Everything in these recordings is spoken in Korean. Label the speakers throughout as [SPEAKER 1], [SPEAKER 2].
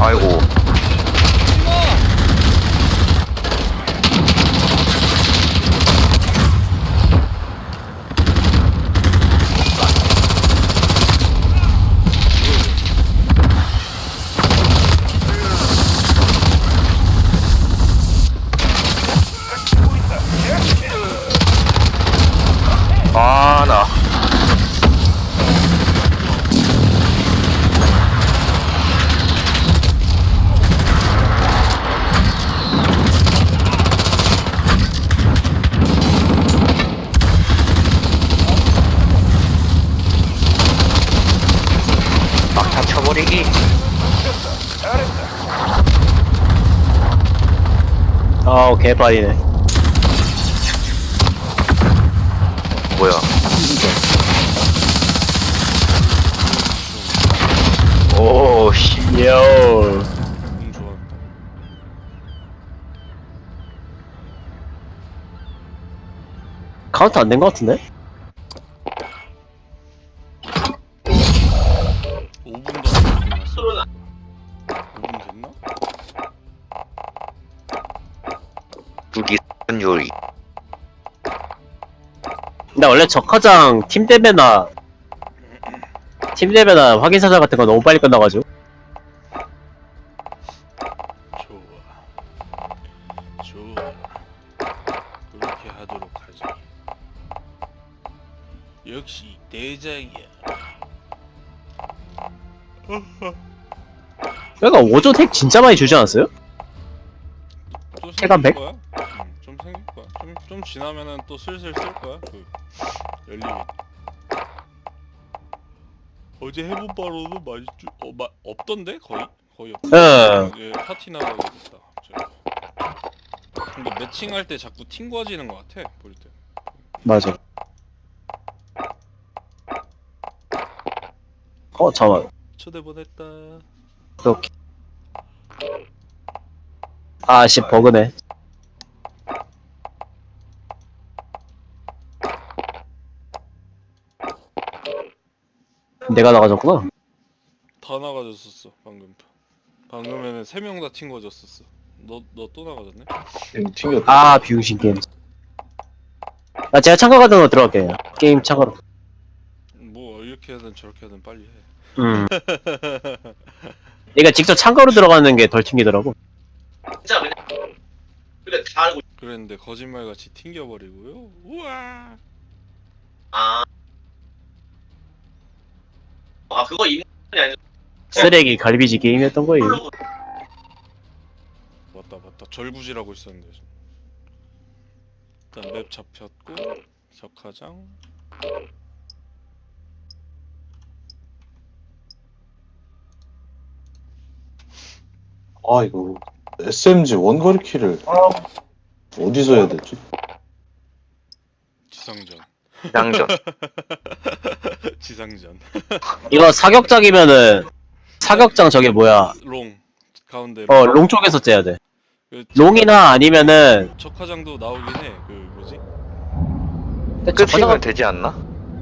[SPEAKER 1] 아이고 아나 막타 쳐버리기
[SPEAKER 2] 아우 개빨이네
[SPEAKER 1] 뭐야 오씨
[SPEAKER 2] 요
[SPEAKER 3] 음, 좋아.
[SPEAKER 2] 카운트 안 된 것 같은데?
[SPEAKER 3] 5분도 안 끝났어.
[SPEAKER 1] 두기 요리
[SPEAKER 2] 근데 원래 적화장 팀 대회나 팀 대회나 확인 사자 같은 거 너무 빨리 끝나가지고
[SPEAKER 3] 좋아. 좋아. 그렇게 하도록 하자. 역시 대장이야.
[SPEAKER 2] 그러니까 오조 택 진짜 많이 주지 않았어요?
[SPEAKER 3] 또
[SPEAKER 2] 백?
[SPEAKER 3] 거야? 지나면은 또 슬슬 쓸 거야. 그 열리면. 어제 해본 바로는 많이 주... 어, 마... 없던데 거의? 거의 없.
[SPEAKER 2] 응.
[SPEAKER 3] 예, 파티 나가게 됐다. 갑자기. 근데 매칭할 때 자꾸 튕겨지는 것 같아. 볼 때.
[SPEAKER 2] 맞아 어 잠깐만
[SPEAKER 3] 초대 보냈다.
[SPEAKER 2] 오케이 아씨 버그네 내가 나가졌구나
[SPEAKER 3] 다 나가졌었어 방금. 방금에는 세 명 다 튕겨졌었어. 너 너 또 나가졌네?
[SPEAKER 4] 튕겼다.
[SPEAKER 2] 아 비용신 게임 나 제가 참가 같은 거 들어갈게 요 게임 참가로
[SPEAKER 3] 뭐 이렇게 하든 저렇게 하든 빨리 해.
[SPEAKER 2] 음 얘가 직접 참가로 들어가는 게 덜 튕기더라고
[SPEAKER 5] 진짜 그냥 그래 다 알고
[SPEAKER 3] 그랬는데 거짓말같이 튕겨버리고요. 우와.
[SPEAKER 5] 아. 아 그거 게 아니라
[SPEAKER 2] 쓰레기 갈비지 게임이었던 거예요.
[SPEAKER 5] 홀로
[SPEAKER 3] 맞다 맞다. 절구지라고 있었는데. 일단 맵 잡혔고 적화장.
[SPEAKER 4] 아 이거 SMG 원거리 키를 어디서 해야 되지?
[SPEAKER 3] 지상전.
[SPEAKER 1] 장전
[SPEAKER 3] 지상전.
[SPEAKER 2] 이거 사격장이면은 사격장 저게 뭐야?
[SPEAKER 3] 롱 가운데
[SPEAKER 2] 어 롱 쪽에서 째야 돼.
[SPEAKER 3] 그
[SPEAKER 2] 롱이나 아니면은
[SPEAKER 3] 적화장도 나오긴 해그 뭐지?
[SPEAKER 1] 끝이면 되지 않나?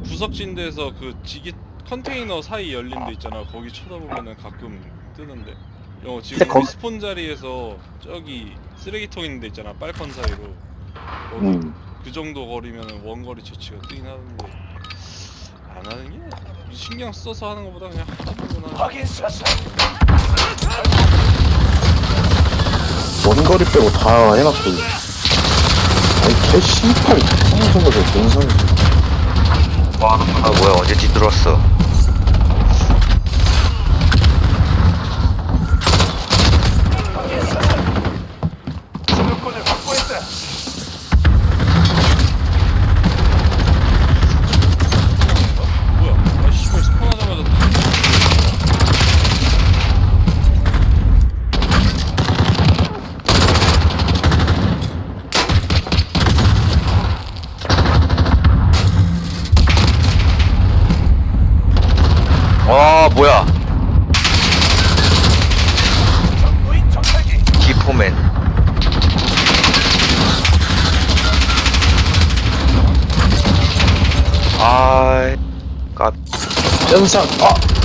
[SPEAKER 3] 구석진 데서 그 지기 컨테이너 사이 열린 데 있잖아. 거기 쳐다보면은 가끔 뜨는데. 어 지금
[SPEAKER 2] 근데 거-
[SPEAKER 3] 스폰 자리에서 저기 쓰레기통 있는 데 있잖아. 빨컨 사이로. 거기
[SPEAKER 4] 음.
[SPEAKER 3] 그 정도 거리면 원거리 처치가 뜨긴 하는데 안 하는 게 신경 써서 하는 것보다 그냥 하는구나.
[SPEAKER 4] 원거리 빼고 다 해놨거든. 아니 개 씨팔 평소보다 동상이
[SPEAKER 1] 와, 아 뭐야? 언제 뒤들었어
[SPEAKER 3] 뭐야 아 씨발 스폰하자마자 뜨-
[SPEAKER 1] 와 뭐야? 기포맨. 아이 까
[SPEAKER 4] 연상. 아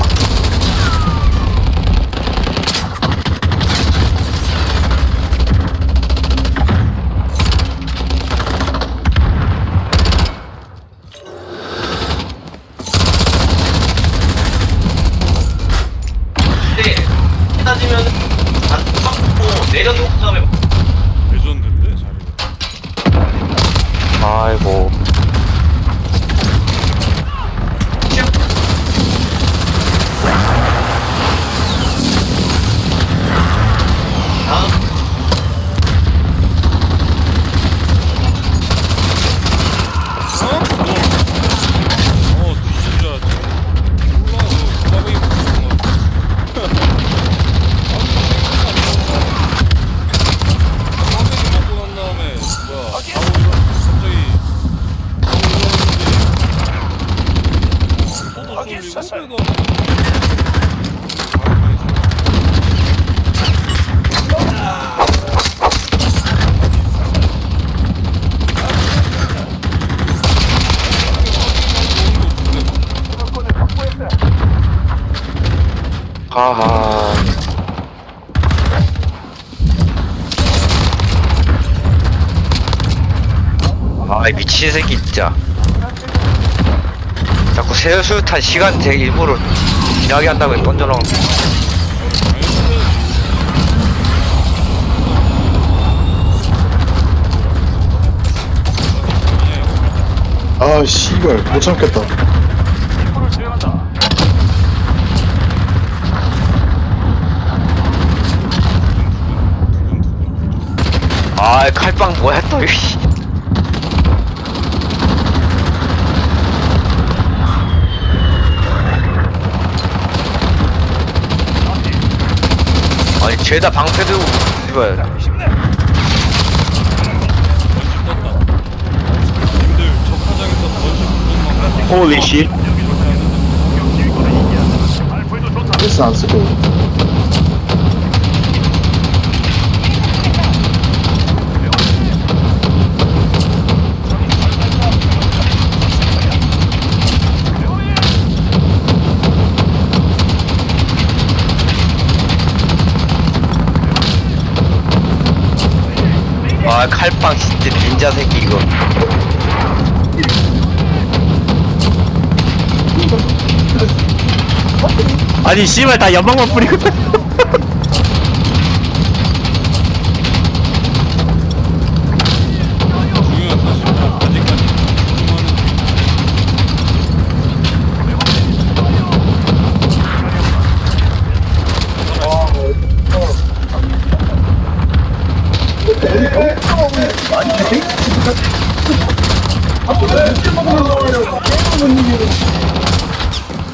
[SPEAKER 3] 어, 쏠리고 빼도
[SPEAKER 1] 하하. 아이 미친 새끼 진짜. 자꾸 세수탄 시간 제 일부러 지나게 한다고 던져놓은.
[SPEAKER 4] 아 씨발 못 참겠다
[SPEAKER 1] 아 칼빵 뭐야 또 이씨. 죄다 방패 들고
[SPEAKER 3] 구경만 하고
[SPEAKER 2] 홀리 씨.
[SPEAKER 4] 패스 안 쓰고
[SPEAKER 1] 아 칼빵 진짜 닌자 새끼 이거.
[SPEAKER 2] 아니 씨발 다 연방만 뿌리거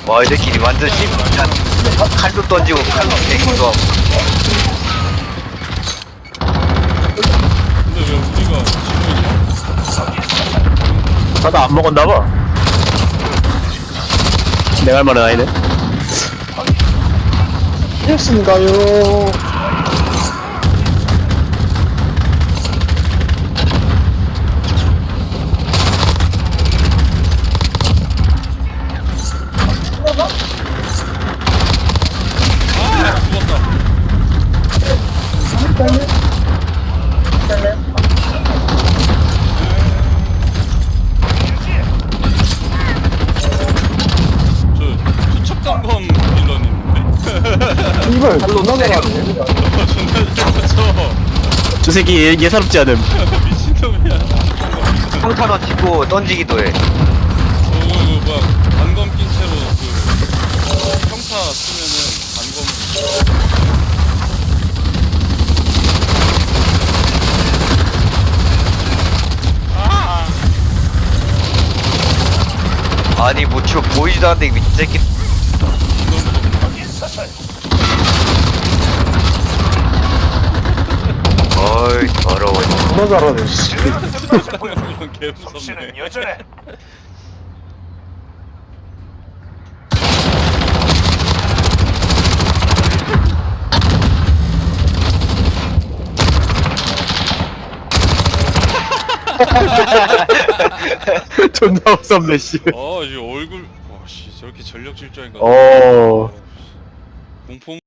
[SPEAKER 1] 와, 이 새끼 완전 심, 그냥 칼도 던지고 칼도 땡기도 하고.
[SPEAKER 3] 근데 왜 우리가 지고 있냐?
[SPEAKER 2] 나도 안 먹었나 봐. 내가 할 말은 아니네.
[SPEAKER 4] 패스인가요
[SPEAKER 3] 저 투척단검 딜런 있는데?
[SPEAKER 4] 씨발 존나 잘하네.
[SPEAKER 3] 존나 잘맞춰
[SPEAKER 2] 저 새끼 예, 예사롭지 않음.
[SPEAKER 3] 미친놈이야.
[SPEAKER 1] 평타도 치고 던지기도 해.
[SPEAKER 3] 저거 그 뭐야 단검 낀 채로 그 평타 쓰면은 단검
[SPEAKER 1] 아니, 뭐, 치고 보이지도 않는데, 이 미친 새끼. 어이, 더러워.
[SPEAKER 3] 씨개 무섭네
[SPEAKER 2] 존나 무섭네 씨.
[SPEAKER 3] 아, 이 얼굴, 와, 씨, 저렇게 전력 질주하니까.
[SPEAKER 2] 어.
[SPEAKER 3] 공포